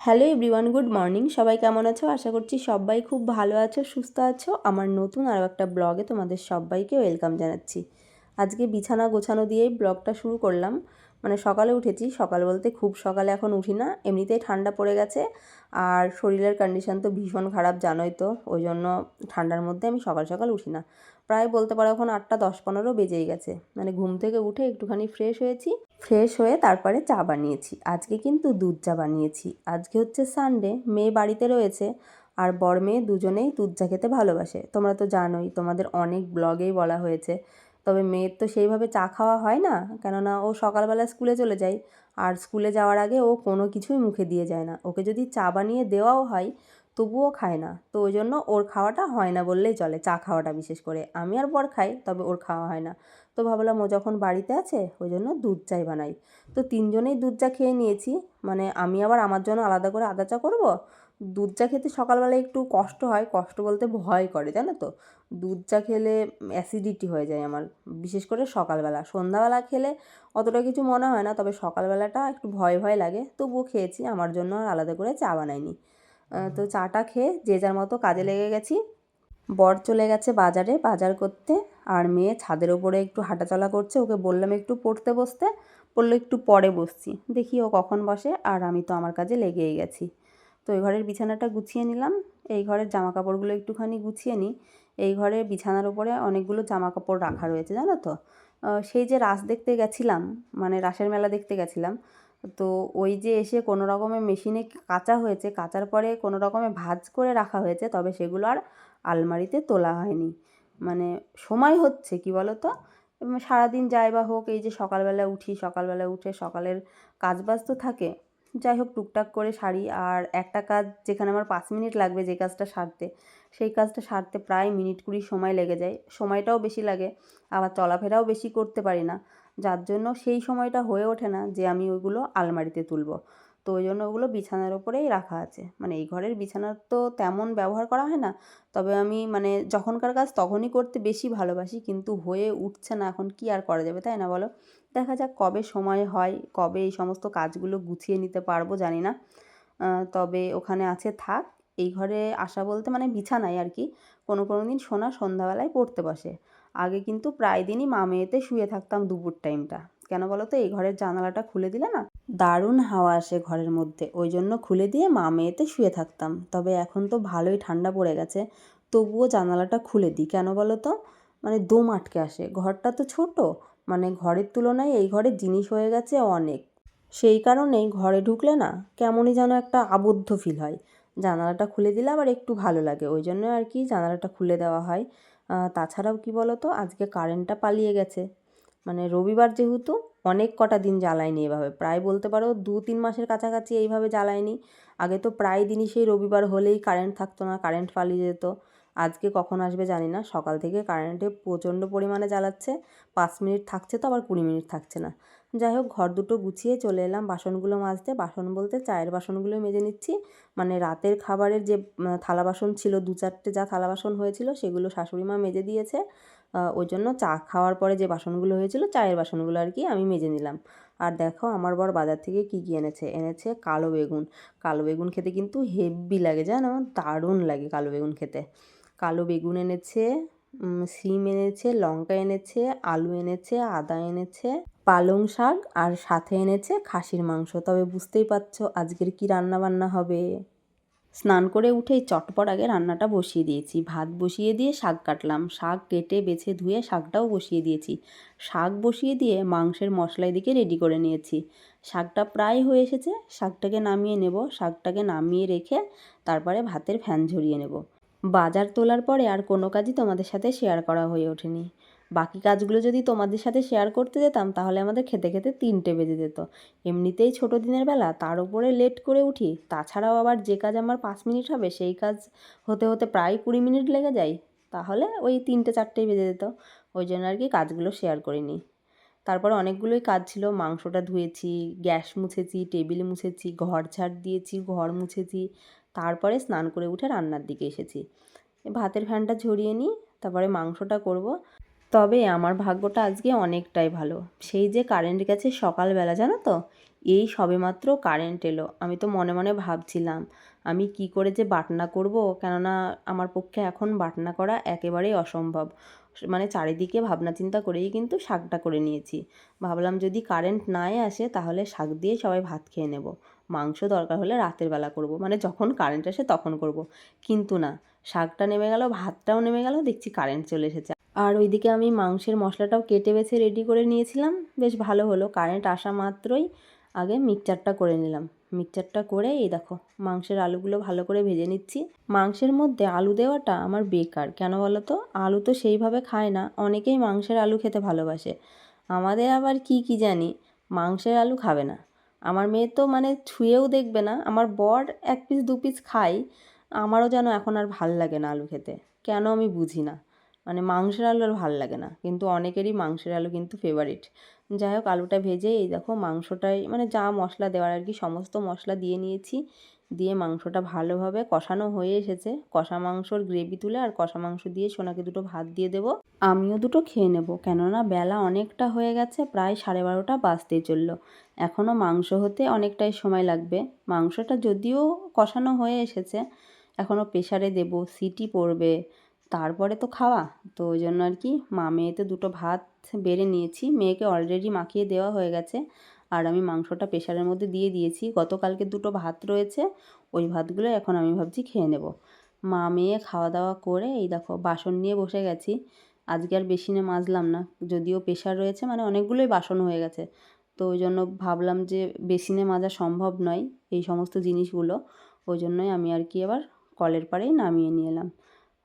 Hello everyone, good morning. সবাই কেমন আছো? আশা করছি সবাই খুব ভালো আছো, সুস্থ আছো। আমার নতুন আরও একটা ব্লগে তোমাদের সবাইকে ওয়েলকাম জানাচ্ছি। আজকে বিছানা গোছানো দিয়েই ব্লগটা শুরু করলাম। মানে সকালে উঠেছি, সকাল বলতে খুব সকালে এখন উঠি না, এমনিতেই ঠান্ডা পড়ে গেছে। আর শরীরের কন্ডিশন তো ভীষণ খারাপ, জানোই তো, ওই জন্য ঠান্ডার মধ্যে আমি সকাল সকাল উঠি না। প্রায় বলতে পারো এখন আটটা দশ পনেরো বেজেই গেছে। মানে ঘুম থেকে উঠে একটুখানি ফ্রেশ হয়েছি। ফ্রেশ হয়ে তারপরে চা বানিয়েছি। আজকে কিন্তু দুধ চা বানিয়েছি। আজকে হচ্ছে সানডে মেয়ে বাড়িতে রয়েছে আর বর মেয়ে দুজনেই দুধ চা খেতে ভালোবাসে। তোমরা তো জানোই, তোমাদের অনেক ব্লগেই বলা হয়েছে। তবে মেয়ের তো সেইভাবে চা খাওয়া হয় না, কেননা ও সকালবেলা স্কুলে চলে যায়। আর স্কুলে যাওয়ার আগে ও কোনো কিছুই মুখে দিয়ে যায় না। ওকে যদি চা বানিয়ে দেওয়াও হয় তবুও খায় না। তো ওই জন্য ওর খাওয়াটা হয় না বললেই চলে, চা খাওয়াটা বিশেষ করে। আমি আর বর খাই, তবে ওর খাওয়া হয় না। তো ভাবলাম ও যখন বাড়িতে আছে, ওই জন্য দুধ চাই বানাই। তো তিনজনেই দুধ চা খেয়ে নিয়েছি। মানে আমি আবার আমার জন্য আলাদা করে আদা চা করব? দুধ চা খেতে সকালবেলায় একটু কষ্ট হয়, কষ্ট বলতে ভয় করে, জানো তো? দুধ চা খেলে অ্যাসিডিটি হয়ে যায় আমার, বিশেষ করে সকালবেলা। সন্ধ্যাবেলা খেলে অতটা কিছু মনে হয় না, তবে সকালবেলাটা একটু ভয় ভয় লাগে। তবুও খেয়েছি, আমার জন্য আর আলাদা করে চা বানাইনি। তো চাটা খেয়ে যে যার মতো কাজে লেগে গেছি। বর চলে গেছে বাজারে, বাজার করতে, আর মেয়ে ছাদের ওপরে একটু হাঁটাচলা করছে। ওকে বললাম, একটু পড়তে বসতে। বলল, একটু পরে বসছি। দেখি ও কখন বসে, আর আমি তো আমার কাজে লেগেই গেছি। তো এই ঘরের বিছানাটা গুছিয়ে নিলাম। এই ঘরের জামা কাপড়গুলো একটুখানি গুছিয়ে নিই। এই ঘরে বিছানার উপরে অনেকগুলো জামা কাপড় রাখা রয়েছে, জানো তো? সেই যে রাস দেখতে গেছিলাম মানে রাসের মেলা দেখতে গেছিলাম তো ওই যে এসে কোনো রকমে মেশিনে কাচা হয়েছে, কাচার পরে কোনো রকমে ভাজ করে রাখা হয়েছে, তবে সেগুলো আর আলমারিতে তোলা হয়নি। মানে সময় হচ্ছে, কি বলো তো সারাদিন যাই বা হোক, এই যে সকালবেলা উঠি, সকালবেলা উঠে সকালের কাজবাজ তো থাকে। যাই হোক, টুকটাক করে সারি আর একটা কাজ যেখানে আমার পাঁচ মিনিট লাগবে যে কাজটা সারতে, সেই কাজটা সারতে প্রায় মিনিট কুড়ি সময় লেগে যায়। সময়টাও বেশি লাগে, আবার চলাফেরাও বেশি করতে পারি না। যার জন্য সেই সময়টা হয়ে ওঠে না যে আমি ওইগুলো আলমারিতে তুলব। তো ওই জন্য ওগুলো বিছানার ওপরেই রাখা আছে। মানে এই ঘরের বিছানার তো তেমন ব্যবহার করা হয় না। তবে আমি মানে যখনকার কাজ তখনই করতে বেশি ভালোবাসি, কিন্তু হয়ে উঠছে না। এখন কি আর করা যাবে, তাই না বলো? দেখা যাক কবে সময় হয়, কবে এই সমস্ত কাজগুলো গুছিয়ে নিতে পারব, জানি না। তবে ওখানে আছে থাক। এই ঘরে আসা বলতে মানে বিছানায় আর কি। কোনো কোনো দিন সোনা সন্ধ্যাবেলায় পড়তে বসে। আগে কিন্তু প্রায় দিনই মা মেয়েতে শুয়ে থাকতাম দুপুর টাইমটা। কেন বলো তো এই ঘরের জানালাটা খুলে দিলে না দারুণ হাওয়া আসে ঘরের মধ্যে। ওই জন্য খুলে দিয়ে মা মেয়েতে শুয়ে থাকতাম। তবে এখন তো ভালোই ঠান্ডা পড়ে গেছে। তবুও জানালাটা খুলে দিই। কেন বলো তো মানে দম আটকে আসে। ঘরটা তো ছোট। মানে ঘরের তুলনায় এই ঘরের জিনিস হয়ে গেছে অনেক। সেই কারণেই ঘরে ঢুকলে না কেমনই যেন একটা আবদ্ধ ফিল হয়। জানালাটা খুলে দিলে আবার একটু ভালো লাগে। ওই জন্য আর কি জানালাটা খুলে দেওয়া হয়। তাছাড়াও কি বলো তো আজকে কারেন্টটা পালিয়ে গেছে। মানে রবিবার যেহেতু অনেক কটা দিন জ্বালায়নি এভাবে। প্রায় বলতে পারো দু তিন মাসের কাছাকাছি এইভাবে জ্বালায়নি। আগে তো প্রায় দিনই সেই রবিবার হলেই কারেন্ট থাকতো না কারেন্ট পালিয়ে যেত। আজকে কখন আসবে জানি না। সকাল থেকে কারেন্টে প্রচণ্ড পরিমাণে জ্বালাচ্ছে। পাঁচ মিনিট থাকছে তো, আবার কুড়ি মিনিট থাকছে না। যাই হোক, ঘর দুটো গুছিয়ে চলে এলাম বাসনগুলো মাজতে। বাসন বলতে চায়ের বাসনগুলো মেজে নিচ্ছি। মানে রাতের খাবারের যে থালা বাসন ছিল, দু চারটে যা থালা বাসন হয়েছিল, সেগুলো শাশুড়ি মা মেজে দিয়েছে। ওই জন্য চা খাওয়ার পরে যে বাসনগুলো হয়েছিল, চায়ের বাসনগুলো আর কি আমি মেজে নিলাম। আর দেখো, আমার বর বাজার থেকে কী কী এনেছে? এনেছে কালো বেগুন। কালো বেগুন খেতে কিন্তু হেভি লাগে, জানো? দারুণ লাগে কালো বেগুন খেতে। কালো বেগুন এনেছে সিম এনেছে, লঙ্কা এনেছে, আলু এনেছে, আদা এনেছে। পালং শাক আর সাথে এনেছে খাসির মাংস। তবে বুঝতেই পারছ আজকের কি রান্না বান্না হবে। স্নান করে উঠেই চটপট আগে রান্নাটা বসিয়ে দিয়েছি। ভাত বসিয়ে দিয়ে শাক কাটলাম। শাক কেটে বেছে ধুয়ে শাকটাও বসিয়ে দিয়েছি। শাক বসিয়ে দিয়ে মাংসের মশলা দিকে রেডি করে নিয়েছি। শাকটা প্রায় হয়ে এসেছে। শাকটাকে নামিয়ে নেব। শাকটাকে নামিয়ে রেখে তারপরে ভাতের ফ্যান ঝরিয়ে নেব। বাজার তোলার পরে আর কোনো কাজই তোমাদের সাথে শেয়ার করা হয়ে ওঠেনি। বাকি কাজগুলো যদি তোমাদের সাথে শেয়ার করতে যেতাম, তাহলে আমাদের খেতে খেতে তিনটে বেজে যেত। এমনিতেই ছোটো দিনের বেলা, তার উপরে লেট করে উঠি, তাছাড়াও আবার যে কাজ আমার পাঁচ মিনিট হবে, সেই কাজ হতে হতে প্রায় কুড়ি মিনিট লেগে যায়, তাহলে ওই তিনটে চারটেই বেজে যেত। ওই জন্য আর কি কাজগুলো শেয়ার করিনি। তারপরে অনেকগুলোই কাজ ছিল, মাংসটা ধুয়েছি, গ্যাস মুছেছি, টেবিল মুছেছি, ঘর ঝাড় দিয়েছি, ঘর মুছেছি, তারপরে স্নান করে উঠে রান্নার দিকে এসেছি। ভাতের ফ্যানটা ঝরিয়ে নিই, তারপরে মাংসটা করব। তবে আমার ভাগ্যটা আজকে অনেকটাই ভালো। সেই যে কারেন্ট গেছে সকালবেলা, জানো তো? এই সবেমাত্র কারেন্ট এলো। আমি তো মনে মনে ভাবছিলাম, আমি কি করে যে বাটনা করব? কেননা আমার পক্ষে এখন বাটনা করা একেবারেই অসম্ভব। মানে চারিদিকে ভাবনা চিন্তা করেই কিন্তু শাকটা করে নিয়েছি। ভাবলাম যদি কারেন্ট নাই আসে, তাহলে শাক দিয়ে সবাই ভাত খেয়ে নেব। মাংস দরকার হলে রাতের বেলা করব। মানে যখন কারেন্ট আসে তখন করব। কিন্তু না, শাকটা নেমে গেল, ভাতটাও নেমে গেল, দেখছি কারেন্ট চলে এসেছে। আর ওইদিকে আমি মাংসের মশলাটাও কেটে বেছে রেডি করে নিয়েছিলাম। বেশ ভালো হলো কারেন্ট আসা মাত্রই আগে মিক্সচারটা করে নিলাম। মিক্সচারটা করে এই দেখো, মাংসের আলুগুলো ভালো করে ভেজে নিচ্ছি। মাংসের মধ্যে আলু দেওয়াটা আমার বেকার, কেন বলো তো আলু তো সেইভাবে খায় না, অনেকেই মাংসের আলু খেতে ভালোবাসে। আমাদের আবার কি কি জানি, মাংসের আলু খাবে না। আমার মেয়ে তো মানে ছুঁয়েও দেখবে না, আমার বর এক পিস দু পিস খাই আমারও যেন এখন আর ভালো লাগে না আলু খেতে, কেন আমি বুঝি না। মানে মাংসের আলু আর ভালো লাগে না। কিন্তু অনেকেরই মাংসের আলু কিন্তু ফেভারিট যাই হোক, আলুটা ভেজে এই দেখো মাংসটাই মানে যা মশলা দেওয়ার আর কি, সমস্ত মশলা দিয়ে নিয়েছি। দিয়ে মাংসটা ভালোভাবে কষানো হয়ে এসেছে। কষা মাংসর গ্রেভি তুলে আর কষা মাংস দিয়ে সোনাকে দুটো ভাত দিয়ে দেবো। আমিও দুটো খেয়ে নেব। কেননা বেলা অনেকটা হয়ে গেছে, প্রায় সাড়ে বারোটা বাজতেই চলল। এখনও মাংস হতে অনেকটাই সময় লাগবে। মাংসটা যদিও কষানো হয়ে এসেছে এখনও প্রেশারে দেবো। সিটি পড়বে। তারপরে তো খাওয়া, তো ওই জন্য আর কি মা মেয়েতে দুটো ভাত বেড়ে নিয়েছি, মেয়েকে অলরেডি মাখিয়ে দেওয়া হয়ে গেছে, আর আমি মাংসটা প্রেশারের মধ্যে দিয়ে দিয়েছি, গতকালকে দুটো ভাত রয়েছে, ওই ভাতগুলো এখন আমি ভাবছি খেয়ে নেব। মা মেয়ে খাওয়া দাওয়া করে এই দেখো বাসন নিয়ে বসে গেছি, আজকে আর বেসিনে মাজলাম না, যদিও প্রেশার রয়েছে মানে অনেকগুলোই বাসন হয়ে গেছে, তো ওই জন্য ভাবলাম যে বেসিনে মাজা সম্ভব নয় এই সমস্ত জিনিসগুলো, ওই জন্যই আমি আর কি এবার কলের পাড়েই নামিয়ে নিয়ে এলাম।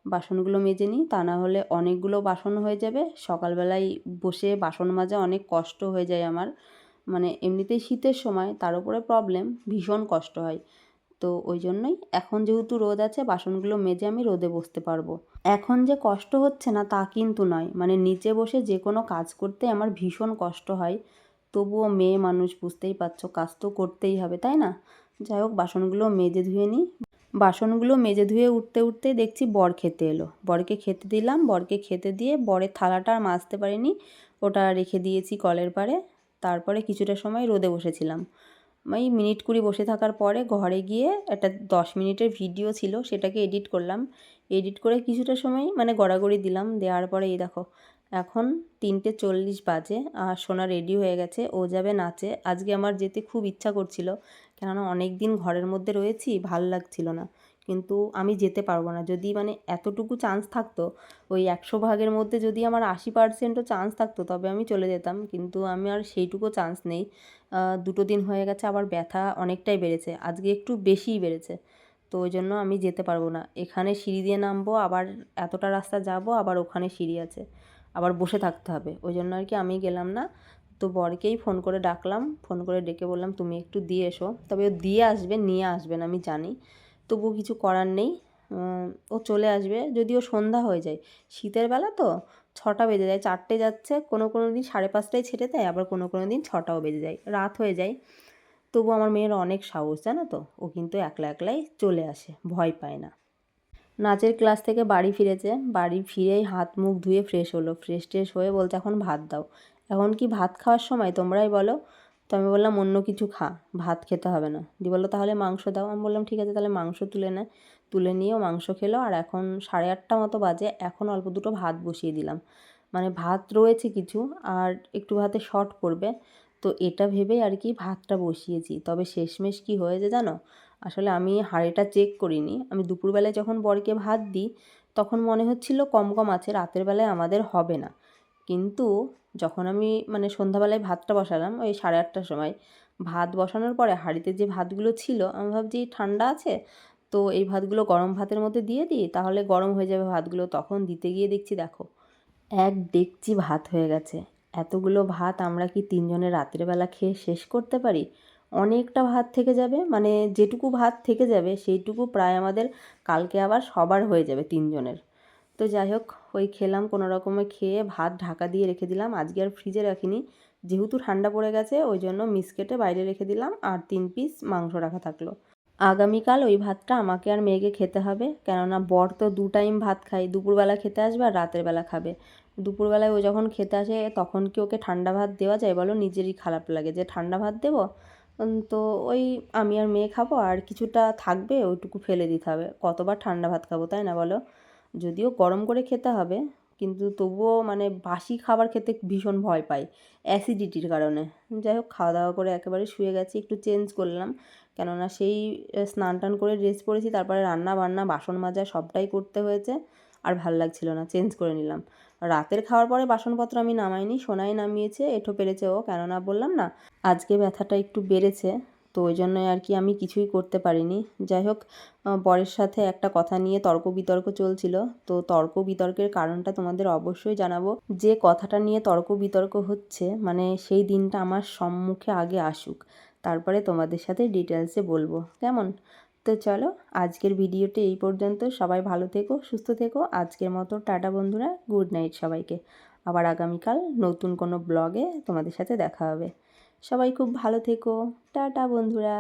বাসনগুলো মেজে নিই, তা না হলে অনেকগুলো বাসন হয়ে যাবে। সকালবেলায় বসে বাসন মাজা অনেক কষ্ট হয়ে যায় আমার। মানে এমনিতেই শীতের সময়, তার উপরে প্রবলেম ভীষণ কষ্ট হয়। তো ওই জন্যই এখন যেহেতু রোদ আছে, বাসনগুলো মেজে আমি রোদে বসতে পারব। এখন যে কষ্ট হচ্ছে না, তা কিন্তু নয়। মানে নিচে বসে যে কোনো কাজ করতে আমার ভীষণ কষ্ট হয়। তবুও মেয়ে মানুষ, বুঝতেই পারছ, কাজ তো করতেই হবে, তাই না? যাই হোক, বাসনগুলো মেজে ধুয়ে নিই। বাসনগুলো মেজে ধুয়ে উঠতে উঠতে দেখছি বর খেতে এলো। বরকে খেতে দিলাম, বরকে খেতে দিয়ে বরের থালাটা আর মাজতে পারিনি। ওটা রেখে দিয়েছি কলের পাড়ে। তারপরে কিছুটা সময় রোদে বসেছিলাম। এই মিনিট কুড়ি বসে থাকার পরে ঘরে গিয়ে একটা দশ মিনিটের ভিডিও ছিল, সেটাকে এডিট করলাম। এডিট করে কিছুটা সময় মানে গড়াগড়ি দিলাম। দেওয়ার পরে এই দেখো, এখন তিনটে চল্লিশ বাজে আর সোনা রেডি হয়ে গেছে। ও যাবে নাচে। আজকে আমার যেতে খুব ইচ্ছা করছিল। কেননা অনেক দিন ঘরের মধ্যে রয়েছি, ভালো লাগছিল না। কিন্তু আমি যেতে পারব না। যদি মানে এতটুকু চান্স থাকতো, ওই একশো ভাগের মধ্যে যদি আমার আশি পার্সেন্টও চান্স থাকতো, তবে আমি চলে যেতাম। কিন্তু আমি আর সেইটুকু চান্স নেই। দুটো দিন হয়ে গেছে, আবার ব্যথা অনেকটাই বেড়েছে। আজকে একটু বেশিই বেড়েছে। তো ওই জন্য আমি যেতে পারব না। এখানে সিঁড়ি দিয়ে নামবো, আবার এতটা রাস্তা যাব, আবার ওখানে সিঁড়ি আছে। আবার বসে থাকতে হবে। ওই জন্য আর কি আমি গেলাম না। তো বরকেই ফোন করে ডাকলাম, ফোন করে ডেকে বললাম, তুমি একটু দিয়ে এসো। তবে ও দিয়ে আসবে, নিয়ে আসবেন আমি জানি। তবুও কিছু করার নেই। ও চলে আসবে, যদিও সন্ধ্যা হয়ে যায়। শীতের বেলা তো ছটা বেজে যায়, চারটে যাচ্ছে, কোনো কোনো দিন সাড়ে পাঁচটায় ছেড়ে দেয়, আবার কোনো কোনো দিন ছটাও বেজে যায়, রাত হয়ে যায়। তবু আমার মেয়ের অনেক সাহস, জানো তো? ও কিন্তু একলা একলাই চলে আসে, ভয় পায় না। নাচের ক্লাস থেকে বাড়ি ফিরেছে, বাড়ি ফিরেই হাত মুখ ধুয়ে ফ্রেশ হলো ফ্রেশ ট্রেশ হয়ে বলছে, এখন ভাত দাও। এখন কি ভাত খাওয়ার সময়? তোমরাই বলো। তো আমি বললাম, অন্য কিছু খা। ভাত খেতে হবে না। দি বলল, তাহলে মাংস দাও। আমি বললাম, ঠিক আছে, তাহলে মাংস তুলে নে। তুলে নিয়েও মাংস খেলো। আর এখন সাড়ে আটটা মতো বাজে। এখন অল্প দুটো ভাত বসিয়ে দিলাম। মানে ভাত রয়েছে কিছু, আর একটু ভাতে শর্ট পড়বে। তো এটা ভেবেই আর কি ভাতটা বসিয়েছি। তবে শেষমেশ কি হয়েছে জানো? আসলে আমি হাঁড়িটা চেক করিনি। আমি দুপুরবেলায় যখন বরকে ভাত দিই, তখন মনে হচ্ছিল কম কম আছে। রাতের বেলায় আমাদের হবে না। কিন্তু যখন আমি মানে সন্ধ্যাবেলায় ভাতটা বসালাম, ওই সাড়ে আটটার সময়, ভাত বসানোর পরে হাঁড়িতে যে ভাতগুলো ছিল, আমি ভাবছি ঠান্ডা আছে, তো এই ভাতগুলো গরম ভাতের মধ্যে দিয়ে দিই, তাহলে গরম হয়ে যাবে ভাতগুলো। তখন দিতে গিয়ে দেখছি, দেখো, এক ডেকচি ভাত হয়ে গেছে। এতগুলো ভাত আমরা কি তিনজনের রাতের বেলা খেয়ে শেষ করতে পারি? অনেকটা ভাত থেকে যাবে মানে যেটুকু ভাত থেকে যাবে, সেইটুকু প্রায় আমাদের কালকে আবার সবার হয়ে যাবে তিনজনের। তো যাই হোক ওই খেলাম কোনো রকমে খেয়ে ভাত ঢাকা দিয়ে রেখে দিলাম। আজকে আর ফ্রিজে রাখিনি। যেহেতু ঠান্ডা পড়ে গেছে, ওই জন্য মিসকেটে বাইরে রেখে দিলাম আর তিন পিস মাংস রাখা থাকল। আগামীকাল ওই ভাতটা আমাকে আর মেয়েকে খেতে হবে, কেননা বর তো দু টাইম ভাত খাই দুপুরবেলা খেতে আসবে আর রাতের বেলা খাবে। দুপুরবেলায় ও যখন খেতে আসে, তখন কি ওকে ঠান্ডা ভাত দেওয়া যায় বলো? নিজেরই খারাপ লাগে যে ঠান্ডা ভাত দেবো? তো ওই আমি আর মেয়ে খাব আর কিছুটা থাকবে, ওইটুকু ফেলে দিতে হবে। কতবার ঠান্ডা ভাত খাব তাই না বলো? যদিও গরম করে খেতে হবে, কিন্তু তবুও মানে বাসি খাবার খেতে ভীষণ ভয় পাই অ্যাসিডিটির কারণে। যাই হোক, খাওয়া দাওয়া করে একেবারে শুয়ে গেছি, একটু চেঞ্জ করলাম। কেননা সেই স্নান টান করে ড্রেস পরেছি, তারপরে রান্না বান্না বাসন মাজা সবটাই করতে হয়েছে, আর ভালো লাগছিল না চেঞ্জ করে নিলাম। রাতের খাওয়ার পরে বাসনপত্র আমি নামাইনি, সোনাই নামিয়েছে, এঠো পেরেছে ও, কেননা বললাম না, আজকে ব্যথাটা একটু বেড়েছে। তো ওই জন্যই আর কি আমি কিছুই করতে পারিনি। যাই হোক বরের সাথে একটা কথা নিয়ে তর্ক বিতর্ক চলছিল। তো তর্ক বিতর্কের কারণটা তোমাদের অবশ্যই জানাব। যে কথাটা নিয়ে তর্ক বিতর্ক হচ্ছে মানে সেই দিনটা আমার সম্মুখে আগে আসুক। তারপরে তোমাদের সাথে ডিটেলসে বলব। কেমন? তো চলো, আজকের ভিডিওটি এই পর্যন্ত। সবাই ভালো থেকো, সুস্থ থেকো। আজকের মতো টাটা বন্ধুরা, গুড নাইট সবাইকে। আবার আগামীকাল নতুন কোনো ব্লগে তোমাদের সাথে দেখা হবে। সবাই খুব ভালো থেকো টাটা বন্ধুরা